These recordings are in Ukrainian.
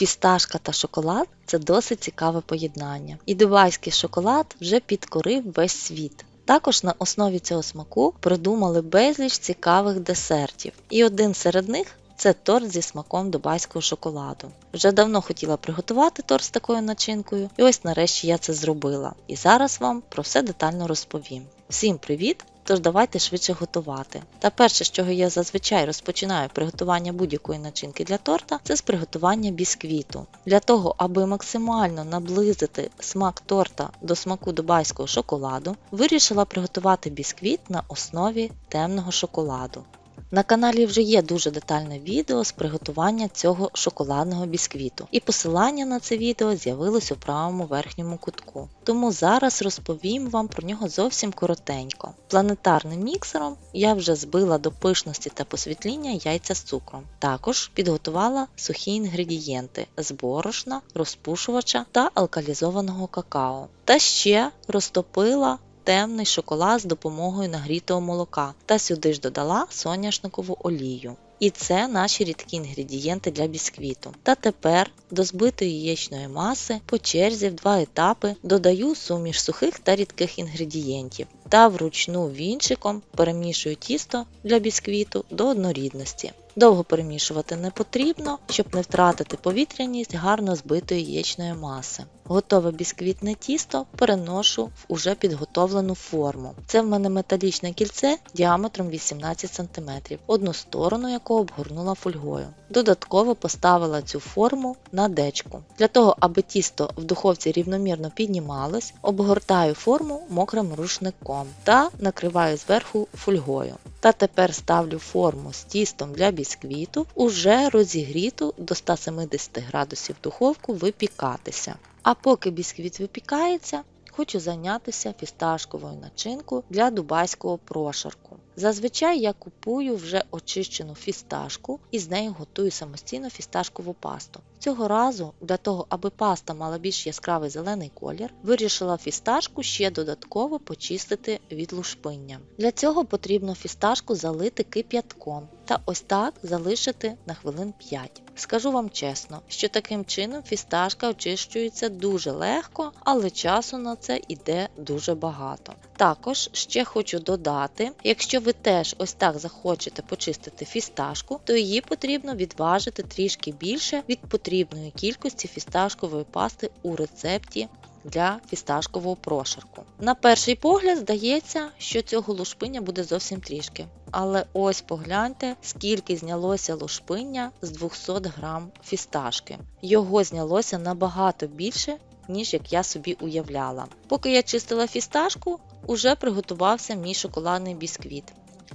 Фісташка та шоколад це досить цікаве поєднання. І дубайський шоколад вже підкорив весь світ. Також на основі цього смаку придумали безліч цікавих десертів. І один серед них це торт зі смаком дубайського шоколаду. Вже давно хотіла приготувати торт з такою начинкою, і ось нарешті я це зробила. І зараз вам про все детально розповім. Всім привіт! Тож давайте швидше готувати. Та перше, з чого я зазвичай розпочинаю приготування будь-якої начинки для торта, це з приготування бісквіту. Для того, аби максимально наблизити смак торта до смаку дубайського шоколаду, вирішила приготувати бісквіт на основі темного шоколаду. На каналі вже є дуже детальне відео з приготування цього шоколадного бісквіту, і посилання на це відео з'явилось у правому верхньому кутку. Тому зараз розповім вам про нього зовсім коротенько. Планетарним міксером я вже збила до пишності та посвітління яйця з цукром. Також підготувала сухі інгредієнти з борошна, розпушувача та алкалізованого какао. Та ще розтопила темний шоколад з допомогою нагрітого молока та сюди ж додала соняшникову олію. І це наші рідкі інгредієнти для бісквіту. Та тепер до збитої яєчної маси по черзі в два етапи додаю суміш сухих та рідких інгредієнтів та вручну вінчиком перемішую тісто для бісквіту до однорідності. Довго перемішувати не потрібно, щоб не втратити повітряність гарно збитої яєчної маси. Готове бісквітне тісто переношу в уже підготовлену форму. Це в мене металічне кільце діаметром 18 см, одну сторону якого обгорнула фольгою. Додатково поставила цю форму на дечку. Для того, аби тісто в духовці рівномірно піднімалось, обгортаю форму мокрим рушником та накриваю зверху фольгою. Та тепер ставлю форму з тістом для бісквіту, уже розігріту до 170 градусів духовку випікатися. А поки бісквіт випікається, хочу зайнятися фісташковою начинкою для дубайського прошарку. Зазвичай я купую вже очищену фісташку і з нею готую самостійно фісташкову пасту. Цього разу, для того, аби паста мала більш яскравий зелений колір, вирішила фісташку ще додатково почистити від лушпиння. Для цього потрібно фісташку залити кип'ятком та ось так залишити на хвилин 5. Скажу вам чесно, що таким чином фісташка очищується дуже легко, але часу на це йде дуже багато. Також ще хочу додати, якщо ви теж ось так захочете почистити фісташку, то її потрібно відважити трішки більше від потрібної кількості фісташкової пасти у рецепті для фісташкового прошарку. На перший погляд здається, що цього лушпиння буде зовсім трішки. Але ось погляньте, скільки знялося лушпиння з 200 грам фісташки. Його знялося набагато більше, ніж як я собі уявляла. Поки я чистила фісташку, уже приготувався мій шоколадний бісквіт.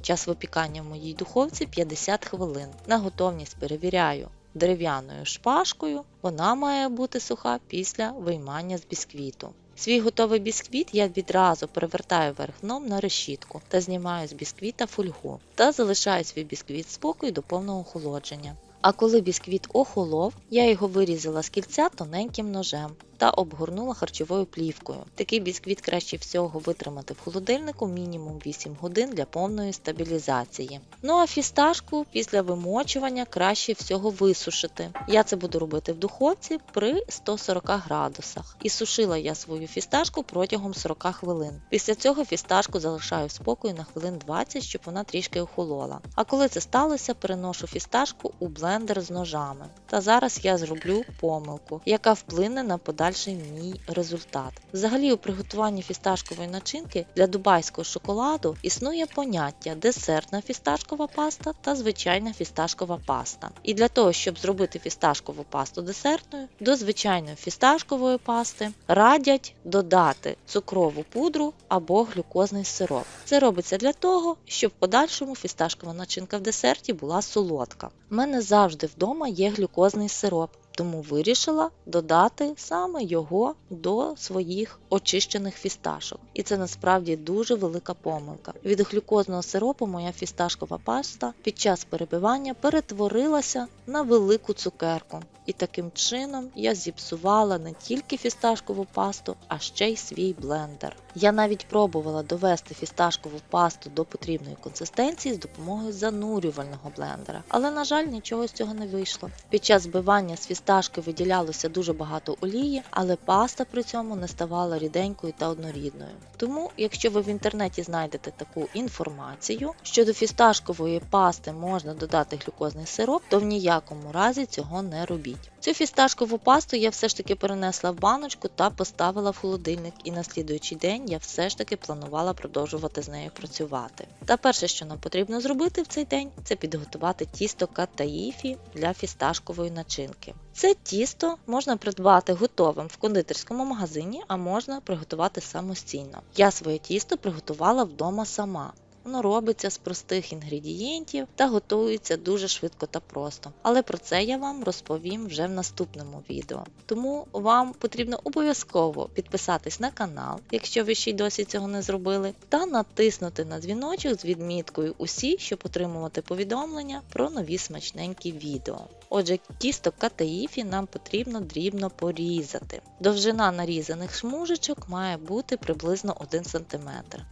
Час випікання в моїй духовці 50 хвилин. На готовність перевіряю дерев'яною шпажкою, вона має бути суха після виймання з бісквіту. Свій готовий бісквіт я відразу перевертаю верхном на решітку та знімаю з бісквіта фольгу та залишаю свій бісквіт спокою до повного охолодження. А коли бісквіт охолов, я його вирізала з кільця тоненьким ножем та обгорнула харчовою плівкою. Такий бісквіт краще всього витримати в холодильнику мінімум 8 годин для повної стабілізації. Ну а фісташку після вимочування краще всього висушити. Я це буду робити в духовці при 140 градусах. І сушила я свою фісташку протягом 40 хвилин. Після цього фісташку залишаю в спокою на хвилин 20, щоб вона трішки охолола. А коли це сталося, переношу фісташку у блендер з ножами. Та зараз я зроблю помилку, яка вплине на подальший мій результат. Взагалі, у приготуванні фісташкової начинки для дубайського шоколаду існує поняття десертна фісташкова паста та звичайна фісташкова паста. І для того, щоб зробити фісташкову пасту десертною, до звичайної фісташкової пасти радять додати цукрову пудру або глюкозний сироп. Це робиться для того, щоб в подальшому фісташкова начинка в десерті була солодка. У мене завжди вдома є глюкозний сироп. Тому вирішила додати саме його до своїх очищених фісташок. І це насправді дуже велика помилка. Від глюкозного сиропу моя фісташкова паста під час перебивання перетворилася на велику цукерку. І таким чином я зіпсувала не тільки фісташкову пасту, а ще й свій блендер. Я навіть пробувала довести фісташкову пасту до потрібної консистенції з допомогою занурювального блендера, але, на жаль, нічого з цього не вийшло. Під час збивання з фісташковою фісташки виділялося дуже багато олії, але паста при цьому не ставала ріденькою та однорідною. Тому, якщо ви в інтернеті знайдете таку інформацію, що до фісташкової пасти можна додати глюкозний сироп, то в ніякому разі цього не робіть. Цю фісташкову пасту я все ж таки перенесла в баночку та поставила в холодильник, і на слідуючий день я все ж таки планувала продовжувати з нею працювати. Та перше, що нам потрібно зробити в цей день, це підготувати тісто катаїфі для фісташкової начинки. Це тісто можна придбати готовим в кондитерському магазині, а можна приготувати самостійно. Я своє тісто приготувала вдома сама. Воно робиться з простих інгредієнтів та готується дуже швидко та просто. Але про це я вам розповім вже в наступному відео. Тому вам потрібно обов'язково підписатись на канал, якщо ви ще й досі цього не зробили, та натиснути на дзвіночок з відміткою усі, щоб отримувати повідомлення про нові смачненькі відео. Отже, тісто катаїфі нам потрібно дрібно порізати. Довжина нарізаних шмужечок має бути приблизно 1 см.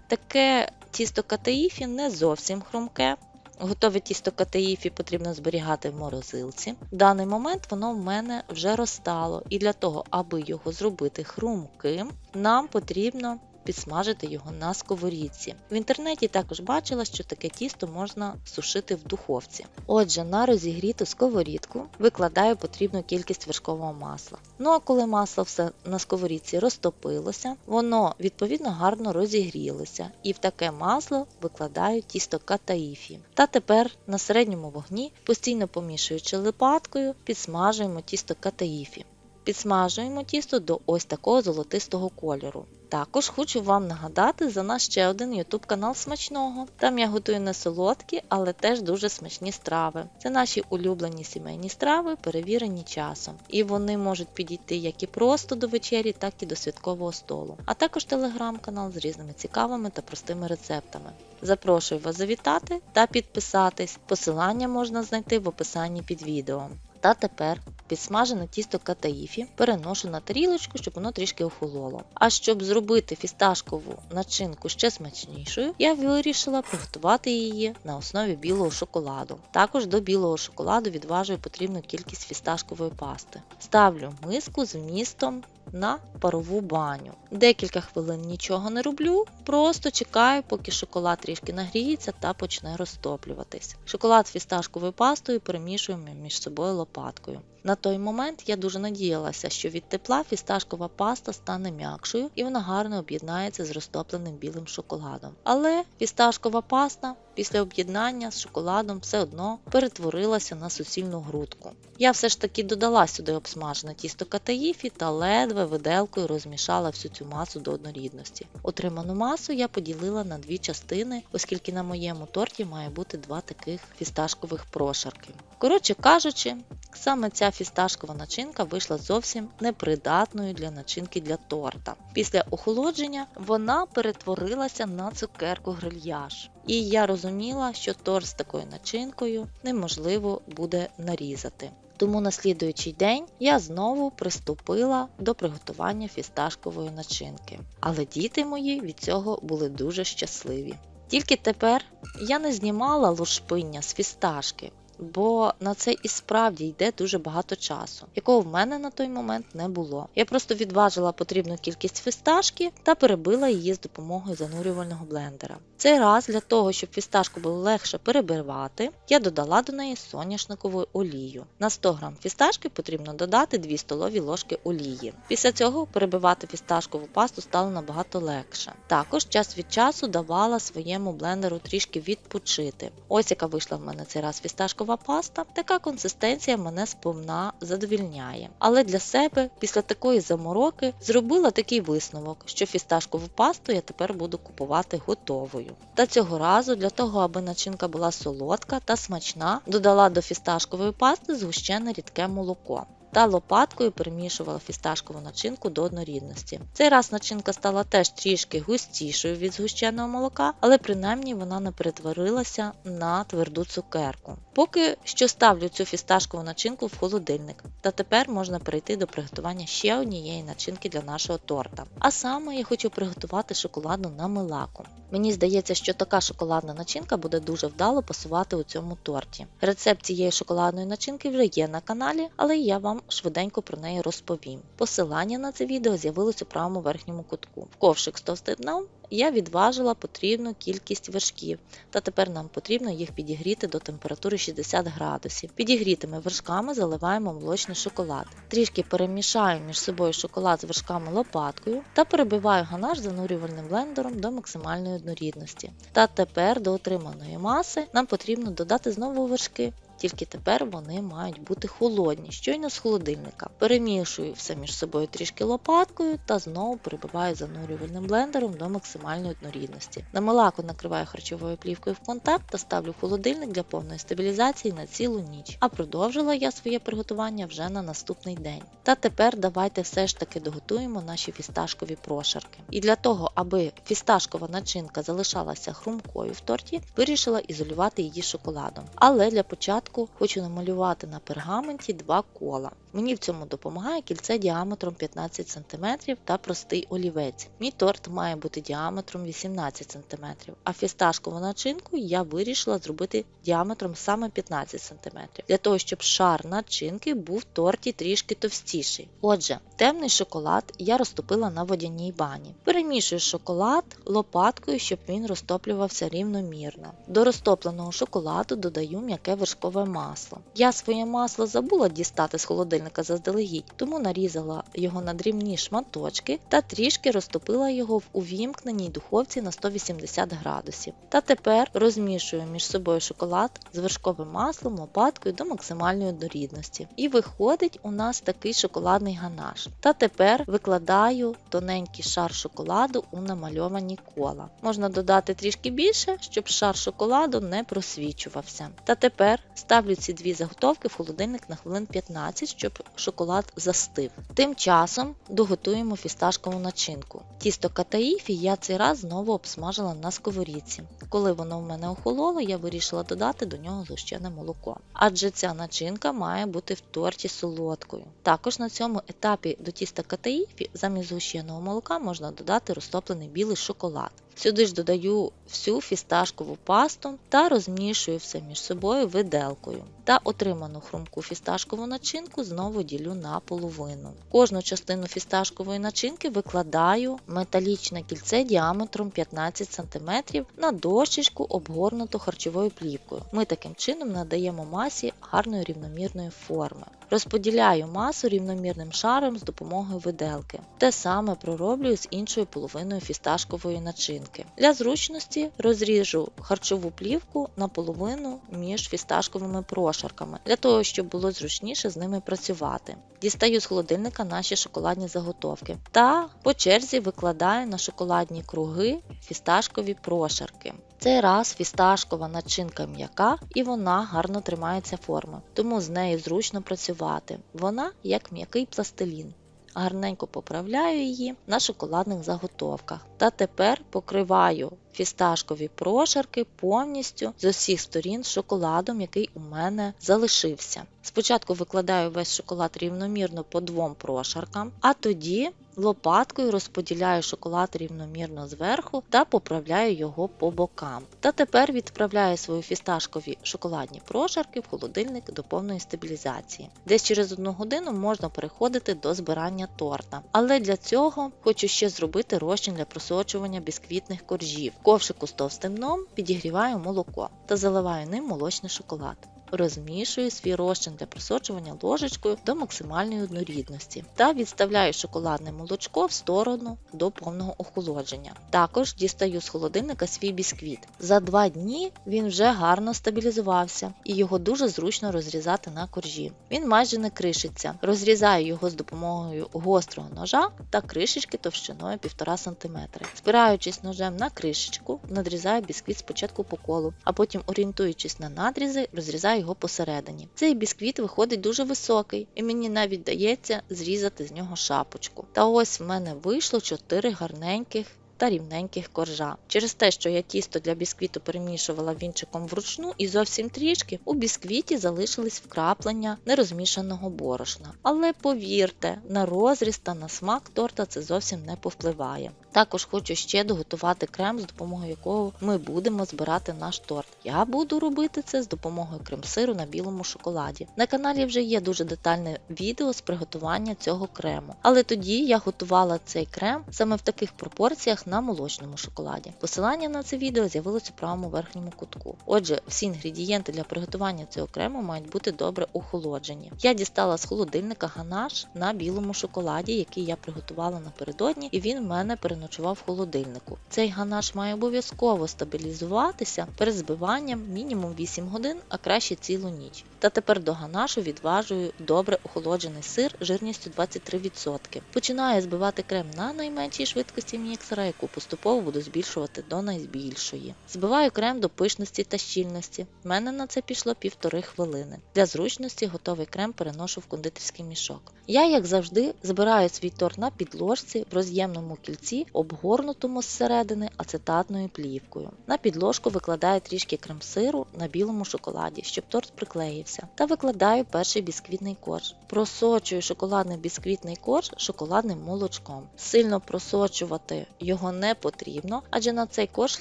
Таке тісто катаїфі не зовсім хрумке. Готове тісто катаїфі потрібно зберігати в морозилці. В даний момент воно в мене вже розтало, і для того, аби його зробити хрумким, нам потрібно підсмажити його на сковорідці. В інтернеті також бачила, що таке тісто можна сушити в духовці. Отже, на розігріту сковорідку викладаю потрібну кількість вершкового масла. Ну а коли масло все на сковорідці розтопилося, воно відповідно гарно розігрілося, і в таке масло викладаю тісто катаїфі. Та тепер на середньому вогні, постійно помішуючи лопаткою, підсмажуємо тісто катаїфі. Підсмажуємо тісто до ось такого золотистого кольору. Також хочу вам нагадати за наш ще один YouTube канал смачного. Там я готую не солодкі, але теж дуже смачні страви. Це наші улюблені сімейні страви, перевірені часом. І вони можуть підійти як і просто до вечері, так і до святкового столу. А також телеграм-канал з різними цікавими та простими рецептами. Запрошую вас завітати та підписатись. Посилання можна знайти в описанні під відео. Та тепер підсмажене тісто катаїфі переношу на тарілочку, щоб воно трішки охололо. А щоб зробити фісташкову начинку ще смачнішою, я вирішила приготувати її на основі білого шоколаду. Також до білого шоколаду відважую потрібну кількість фісташкової пасти. Ставлю миску з вмістом на парову баню. Декілька хвилин нічого не роблю, просто чекаю, поки шоколад трішки нагріється та почне розтоплюватись. Шоколад з фісташковою пастою перемішуємо між собою лопаткою. На той момент я дуже надіялася, що від тепла фісташкова паста стане м'якшою і вона гарно об'єднається з розтопленим білим шоколадом. Але фісташкова паста після об'єднання з шоколадом все одно перетворилася на суцільну грудку. Я все ж таки додала сюди обсмажене тісто катаїфі та ледве виделкою розмішала всю цю масу до однорідності. Отриману масу я поділила на дві частини, оскільки на моєму торті має бути два таких фісташкових прошарки. Коротше кажучи, саме ця фісташкова начинка вийшла зовсім непридатною для начинки для торта. Після охолодження вона перетворилася на цукерку грильяж. І я розуміла, що торт з такою начинкою неможливо буде нарізати. Тому на слідуючий день я знову приступила до приготування фісташкової начинки. Але діти мої від цього були дуже щасливі. Тільки тепер я не знімала лушпиння з фісташки, бо на це і справді йде дуже багато часу, якого в мене на той момент не було. Я просто відважила потрібну кількість фісташки та перебила її з допомогою занурювального блендера. Цей раз для того, щоб фісташку було легше перебивати, я додала до неї соняшникову олію. На 100 г фісташки потрібно додати 2 столові ложки олії. Після цього перебивати фісташкову пасту стало набагато легше. Також час від часу давала своєму блендеру трішки відпочити. Ось яка вийшла в мене цей раз фісташкова паста. Така консистенція мене сповна задовільняє. Але для себе після такої замороки зробила такий висновок, що фісташкову пасту я тепер буду купувати готовою. Та цього разу, для того, аби начинка була солодка та смачна, додала до фісташкової пасти згущене рідке молоко. Та лопаткою перемішувала фісташкову начинку до однорідності. Цей раз начинка стала теж трішки густішою від згущеного молока, але принаймні вона не перетворилася на тверду цукерку. Поки що ставлю цю фісташкову начинку в холодильник. Та тепер можна перейти до приготування ще однієї начинки для нашого торта. А саме я хочу приготувати шоколадну намилаку. Мені здається, що така шоколадна начинка буде дуже вдало пасувати у цьому торті. Рецепт цієї шоколадної начинки вже є на каналі, але я вам швиденько про неї розповім. Посилання на це відео з'явилось у правому верхньому кутку. В ковшик з товстим дном я відважила потрібну кількість вершків, та тепер нам потрібно їх підігріти до температури 60 градусів. Підігрітими вершками заливаємо молочний шоколад. Трішки перемішаю між собою шоколад з вершками лопаткою та перебиваю ганаш занурювальним блендером до максимальної однорідності. Та тепер до отриманої маси нам потрібно додати знову вершки. Тільки тепер вони мають бути холодні, щойно з холодильника. Перемішую все між собою трішки лопаткою та знову перебиваю занурювальним блендером до максимальної однорідності. На молоко накриваю харчовою плівкою в контакт та ставлю в холодильник для повної стабілізації на цілу ніч. А продовжила я своє приготування вже на наступний день. Та тепер давайте все ж таки доготуємо наші фісташкові прошарки. І для того, аби фісташкова начинка залишалася хрумкою в торті, вирішила ізолювати її шоколадом. Але для початку хочу намалювати на пергаменті два кола. Мені в цьому допомагає кільце діаметром 15 см та простий олівець. Мій торт має бути діаметром 18 см, а фісташкову начинку я вирішила зробити діаметром саме 15 см, для того, щоб шар начинки був в торті трішки товстіший. Отже, темний шоколад я розтопила на водяній бані. Перемішую шоколад лопаткою, щоб він розтоплювався рівномірно. До розтопленого шоколаду додаю м'яке вершкове масло. Я своє масло забула дістати з холодильника заздалегідь, тому нарізала його на дрібні шматочки та трішки розтопила його в увімкненій духовці на 180 градусів. Та тепер розмішую між собою шоколад з вершковим маслом, лопаткою до максимальної однорідності. І виходить у нас такий шоколадний ганаш. Та тепер викладаю тоненький шар шоколаду у намальовані кола. Можна додати трішки більше, щоб шар шоколаду не просвічувався. Та тепер ставлю ці дві заготовки в холодильник на хвилин 15, щоб шоколад застив. Тим часом доготуємо фісташкову начинку. Тісто катаїфі я цей раз знову обсмажила на сковорідці. Коли воно в мене охололо, я вирішила додати до нього згущене молоко. Адже ця начинка має бути в торті солодкою. Також на цьому етапі до тіста катаїфі замість згущеного молока можна додати розтоплений білий шоколад. Сюди ж додаю всю фісташкову пасту та розмішую все між собою виделкою. Та отриману хрумку фісташкову начинку знову ділю на половину. Кожну частину фісташкової начинки викладаю металічне кільце діаметром 15 см на дощечку, обгорнуту харчовою плівкою. Ми таким чином надаємо масі гарної рівномірної форми. Розподіляю масу рівномірним шаром з допомогою виделки. Те саме пророблюю з іншою половиною фісташкової начинки. Для зручності розріжу харчову плівку наполовину між фісташковими прошарками, для того, щоб було зручніше з ними працювати. Дістаю з холодильника наші шоколадні заготовки та по черзі викладаю на шоколадні круги фісташкові прошарки. Цей раз фісташкова начинка м'яка і вона гарно тримається форми, тому з нею зручно працювати. Вона як м'який пластилін. Гарненько поправляю її на шоколадних заготовках. Та тепер покриваю фісташкові прошарки повністю з усіх сторін шоколадом, який у мене залишився. Спочатку викладаю весь шоколад рівномірно по двом прошаркам, а тоді лопаткою розподіляю шоколад рівномірно зверху та поправляю його по бокам. Та тепер відправляю свої фісташкові шоколадні прошарки в холодильник до повної стабілізації. Десь через одну годину можна переходити до збирання торта. Але для цього хочу ще зробити розчин для просочування бісквітних коржів. Ковшику з товстим дном підігріваю молоко та заливаю ним молочний шоколад. Розмішую свій розчин для просочування ложечкою до максимальної однорідності та відставляю шоколадне молочко в сторону до повного охолодження. Також дістаю з холодильника свій бісквіт. За два дні він вже гарно стабілізувався і його дуже зручно розрізати на коржі. Він майже не кришиться. Розрізаю його з допомогою гострого ножа та кришечки товщиною 1,5 см. Спираючись ножем на кришечку, надрізаю бісквіт спочатку по колу, а потім, орієнтуючись на надрізи, розрізаю його посередині. Цей бісквіт виходить дуже високий, і мені навіть вдається зрізати з нього шапочку. Та ось в мене вийшло 4 гарненьких та рівненьких коржа. Через те, що я тісто для бісквіту перемішувала вінчиком вручну і зовсім трішки, у бісквіті залишились вкраплення нерозмішаного борошна. Але повірте, на розріз та на смак торта це зовсім не повпливає. Також хочу ще доготувати крем, з допомогою якого ми будемо збирати наш торт. Я буду робити це з допомогою крем-сиру на білому шоколаді. На каналі вже є дуже детальне відео з приготування цього крему. Але тоді я готувала цей крем саме в таких пропорціях на молочному шоколаді. Посилання на це відео з'явилось у правому верхньому кутку. Отже, всі інгредієнти для приготування цього крему мають бути добре охолоджені. Я дістала з холодильника ганаш на білому шоколаді, який я приготувала напередодні, і він в мене переночував в холодильнику. Цей ганаш має обов'язково стабілізуватися перед збиванням мінімум 8 годин, а краще цілу ніч. Та тепер до ганашу відважую добре охолоджений сир жирністю 23%. Починаю збивати крем на найменшій швидкості міксера, яку поступово буду збільшувати до найбільшої. Збиваю крем до пишності та щільності. В мене на це пішло півтори хвилини. Для зручності готовий крем переношу в кондитерський мішок. Я, як завжди, збираю свій торт на підложці в роз'ємному кільці, обгорнутому зсередини ацетатною плівкою. На підложку викладаю трішки крем-сиру на білому шоколаді, щоб торт приклеївся, та викладаю перший бісквітний корж. Просочую шоколадний бісквітний корж шоколадним молочком. Сильно просочувати його не потрібно, адже на цей корж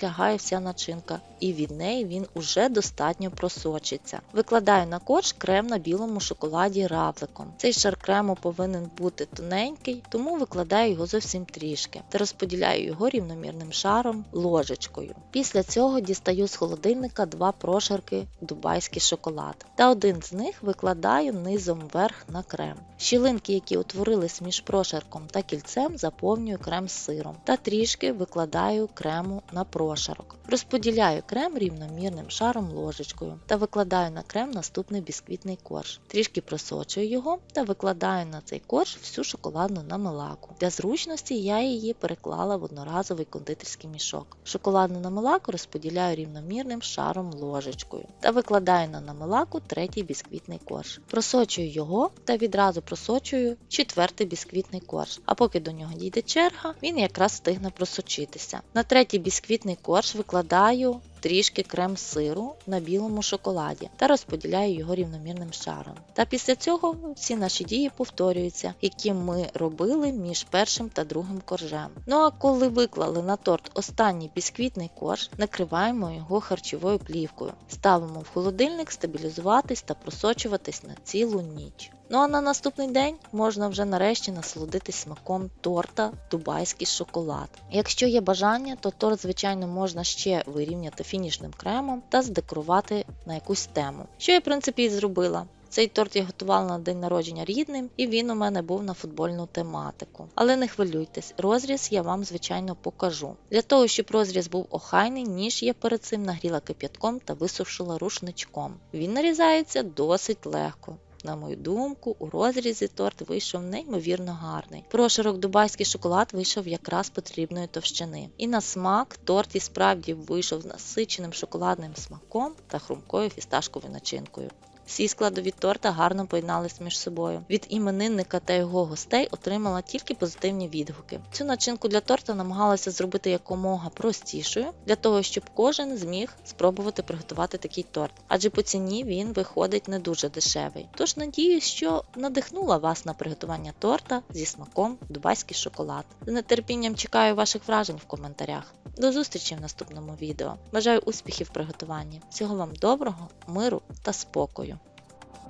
лягає вся начинка, і від неї він уже достатньо просочиться. Викладаю на корж крем на білому шоколаді равликом. Цей шар крему повинен бути тоненький, тому викладаю його зовсім трішки та розподіляю його рівномірним шаром ложечкою. Після цього дістаю з холодильника два прошарки дубайський шоколад, та один з них викладаю низом вверх на крем. Щілинки, які утворились між прошарком та кільцем, заповнюю крем з сиром та трішки викладаю крему на прошарок. Розподіляю крем рівномірним шаром ложечкою та викладаю на крем наступний бісквітний корж. Трішки просочую його та викладаю на цей корж всю шоколадну намилаку. Для зручності я її переклала в одноразовий кондитерський мішок. Шоколадну намилаку розподіляю рівномірним шаром ложечкою та викладаю на намилаку третій бісквітний корж. Просочую його та відразу просочую четвертий бісквітний корж. А поки до нього дійде черга, він якраз встигне просочитися. На третій бісквітний корж викладаю трішки крем сиру на білому шоколаді та розподіляю його рівномірним шаром. Та після цього всі наші дії повторюються, які ми робили між першим та другим коржем. Ну а коли виклали на торт останній бісквітний корж, накриваємо його харчовою плівкою, ставимо в холодильник стабілізуватись та просочуватись на цілу ніч. Ну а на наступний день можна вже нарешті насолодитись смаком торта Дубайський шоколад. Якщо є бажання, то торт, звичайно, можна ще вирівняти фінішним кремом та здекорувати на якусь тему. Що я, в принципі, і зробила. Цей торт я готувала на день народження рідним, і він у мене був на футбольну тематику. Але не хвилюйтесь, розріз я вам, звичайно, покажу. Для того, щоб розріз був охайний, ніж я перед цим нагріла кип'ятком та висушила рушничком. Він нарізається досить легко. На мою думку, у розрізі торт вийшов неймовірно гарний. Прошарок дубайський шоколад вийшов якраз потрібної товщини. І на смак торт і справді вийшов з насиченим шоколадним смаком та хрумкою фісташковою начинкою. Всі складові торта гарно поєднались між собою. Від іменинника та його гостей отримала тільки позитивні відгуки. Цю начинку для торта намагалася зробити якомога простішою, для того, щоб кожен зміг спробувати приготувати такий торт, адже по ціні він виходить не дуже дешевий. Тож надіюсь, що надихнула вас на приготування торта зі смаком дубайський шоколад. З нетерпінням чекаю ваших вражень в коментарях. До зустрічі в наступному відео. Бажаю успіхів в приготуванні. Всього вам доброго, миру та спокою.